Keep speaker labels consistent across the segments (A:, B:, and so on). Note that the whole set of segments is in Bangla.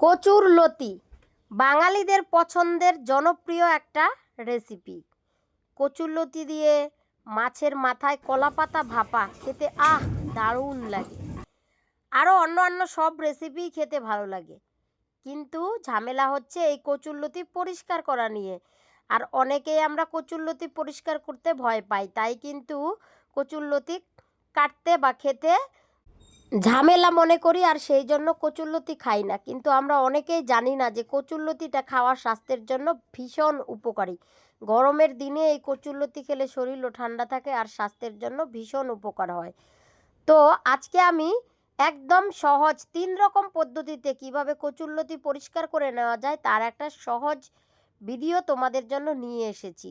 A: কচুর লতি। বাঙালিদের পছন্দের জনপ্রিয় একটা রেসিপি কচুর লতি দিয়ে মাছের মাথায় কলা পাতা ভাপা খেতে আহ, দারুণ লাগে। আরও অন্য অন্য সব রেসিপি খেতে ভালো লাগে। কিন্তু ঝামেলা হচ্ছে এই কচুরলতি পরিষ্কার করা নিয়ে। আর অনেকেই আমরা কচুরলতি পরিষ্কার করতে ভয় পাই। তাই কিন্তু কচুরলতি কাটতে বা খেতে ঝামেলা মনে করি আর সেই জন্য কচুরলতি খাই না। কিন্তু আমরা অনেকেই জানি না যে কচুরলতিটা খাওয়া স্বাস্থ্যের জন্য ভীষণ উপকারী। গরমের দিনে এই কচুরলতি খেলে শরীরও ঠান্ডা থাকে আর স্বাস্থ্যের জন্য ভীষণ উপকার হয়। তো আজকে আমি একদম সহজ তিন রকম পদ্ধতিতে কীভাবে কচুরলতি পরিষ্কার করে নেওয়া যায় তার একটা সহজ ভিডিও তোমাদের জন্য নিয়ে এসেছি।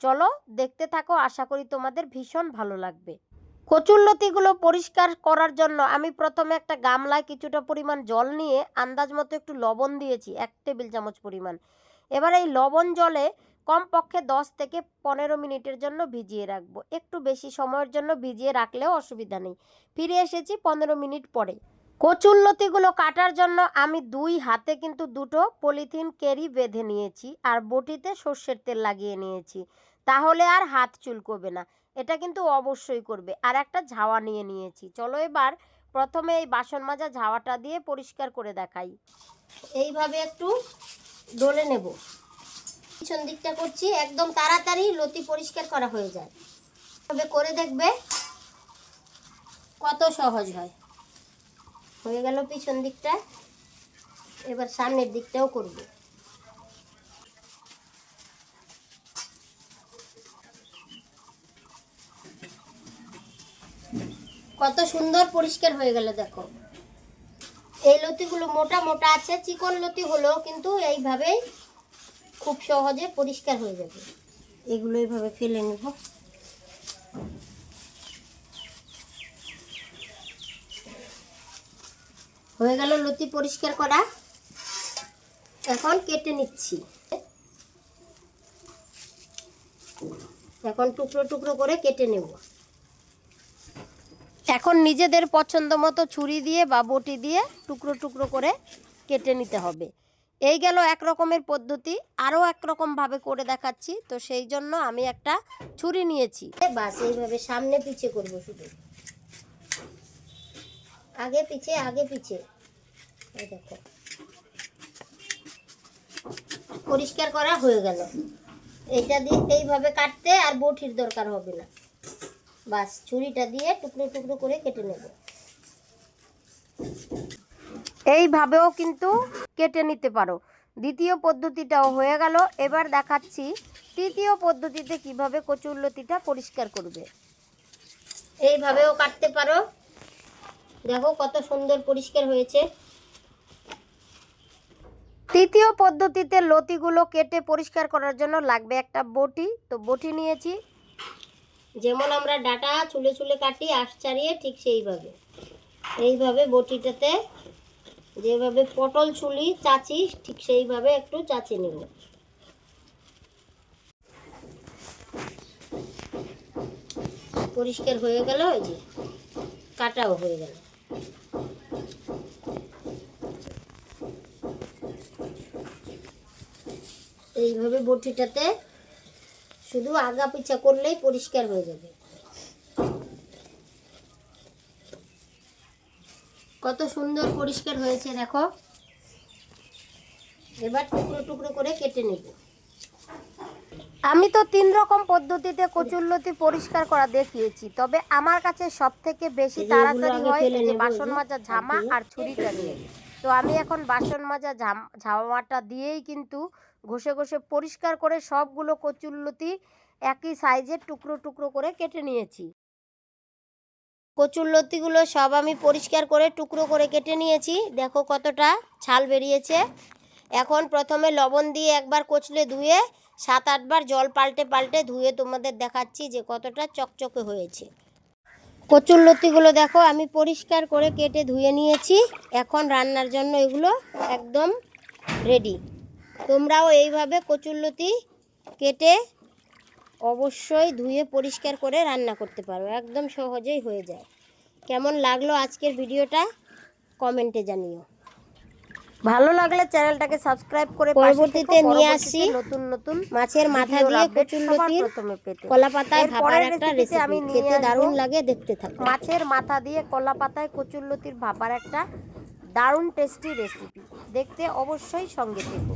A: চলো দেখতে থাকো, আশা করি তোমাদের ভীষণ ভালো লাগবে। কচুরলতিগুলো পরিষ্কার করার জন্য আমি প্রথমে একটা গামলায় কিছুটা পরিমাণ জল নিয়ে আন্দাজ মতো একটু লবণ দিয়েছি, এক টেবিল চামচ পরিমাণ। এবার এই লবণ জলে কমপক্ষে দশ থেকে পনেরো মিনিটের জন্য ভিজিয়ে রাখব। একটু বেশি সময়ের জন্য ভিজিয়ে রাখলেও অসুবিধা নেই। ফিরে এসেছি পনেরো মিনিট পরে। কচুরলতিগুলো কাটার জন্য আমি দুই হাতে কিন্তু দুটো পলিথিন কেরি বেঁধে নিয়েছি আর বটিতে সর্ষের তেল লাগিয়ে নিয়েছি। তাহলে আর হাত চুলকোবে না। এটা কিন্তু অবশ্যই করবে। আর একটা ঝাওয়া নিয়ে নিয়েছি। চলো এবার প্রথমে এই বাসন মাজা ঝাওয়াটা দিয়ে পরিষ্কার করে দেখাই। এইভাবে একটু ডলে নেব। পিছন দিকটা করছি, একদম তাড়াতাড়ি লতি পরিষ্কার করা হয়ে যায়। তবে করে দেখবে কত সহজ হয়। হয়ে গেল পিছন দিকটা। এবার সামনের দিকটাও করব। কত সুন্দর পরিষ্কার হয়ে গেল, দেখো। এই লতিগুলো মোটা মোটা আছে, চিকন লতি হলেও কিন্তু এইভাবেই খুব সহজে পরিষ্কার হয়ে যাবে। এগুলো এইভাবে ফেলে নেব। হয়ে গেল লতি পরিষ্কার করা। এখন কেটে নিচ্ছি। এখন টুকরো টুকরো করে কেটে নেব। এখন নিজেদের পছন্দ মতো ছুরি দিয়ে বা বটি দিয়ে টুকরো টুকরো করে কেটে নিতে হবে। এই গেল এক রকমের পদ্ধতি। আরও এক রকমভাবে করে দেখাচ্ছি। তো সেই জন্য আমি একটা ছুরি নিয়েছি। বাস, এইভাবে সামনে পিছে করব শুধু। আগে পিছে আগে পিছে। দেখো। পরিষ্কার করা হয়ে গেল। এটা দিয়ে এইভাবে কাটতে আর বটির দরকার হবে না। বাস, ছুরিটা দিয়ে টুকরো টুকরো করে কেটে নেব। এইভাবেও কিন্তু কেটে নিতে পারো। দ্বিতীয় পদ্ধতিটাও হয়ে গেল। এবার দেখাচ্ছি তৃতীয় পদ্ধতিতে কীভাবে কচুরলতিটা পরিষ্কার করবে। এইভাবেও কাটতে পারো। দেখো কত সুন্দর পরিষ্কার হয়েছে। তৃতীয় পদ্ধতিতে লতিগুলো কেটে পরিষ্কার করার জন্য লাগবে একটা বটি। তো বটি নিয়েছি। যেমন আমরা ডাটা চুলে চুলে কাটি, আশ ছাড়িয়ে ঠিক সেইভাবে। এইভাবে বটিটাতে যেভাবে পটল চুলি চাচি, ঠিক সেইভাবে একটু চাচি নেব। পরিষ্কার হয়ে গেল ওই যে কাটাও হয়ে গেল। এইভাবে বটিটাতে শুধু আগা পিছা করলেই পরিষ্কার হয়ে যাবে। কত সুন্দর পরিষ্কার হয়েছে দেখো। এবার টুকরো টুকরো করে কেটে নেব। আমি তো তিন রকম পদ্ধতিতে কচুরলতি পরিষ্কার করা দেখিয়েছি তবে আমার কাছে সব থেকে বেশি তাড়াতাড়ি হয় যে বাসন মাজা ঝামা আর ছুরিটা দিয়ে। তো আমি এখন বাসন মাজা ঝাম- ঝামাটা দিয়েই কিন্তু ঘষে ঘষে পরিষ্কার করে সবগুলো কচুরলতি একই সাইজের টুকরো টুকরো করে কেটে নিয়েছি। কচুরলতিগুলো সব আমি পরিষ্কার করে টুকরো করে কেটে নিয়েছি। দেখো কতটা ছাল বেরিয়েছে। এখন প্রথমে লবণ দিয়ে একবার কচলে ধুয়ে সাত আটবার জল পাল্টে পাল্টে ধুয়ে তোমাদের দেখাচ্ছি যে কতটা চকচকে হয়েছে। কচুরলতিগুলো দেখো আমি পরিষ্কার করে কেটে ধুয়ে নিয়েছি। এখন রান্নার জন্য এগুলো একদম রেডি তোমরাও এইভাবে কচুরলতি কেটে অবশ্যই ধুয়ে পরিষ্কার করে রান্না করতে পারো। একদম সহজেই হয়ে যায়। কেমন লাগল আজকের ভিডিওটা? কমেন্টে জানিও। ভালো লাগলে চ্যানেলটাকে সাবস্ক্রাইব করে
B: পরবর্তীতে নিয়ে আসি
A: নতুন নতুন
B: মাছের মাথা দিয়ে কচুরলতির কলা পাতায় ভাপার একটা
A: আমি
B: রেসিপি
A: নিয়ে
B: খেতে দারুণ লাগে দেখতে থাকো।
A: মাছের মাথা দিয়ে কলা পাতায় কচুরলতির ভাপার একটা দারুণ টেস্টি রেসিপি দেখতে অবশ্যই সঙ্গে থেকো।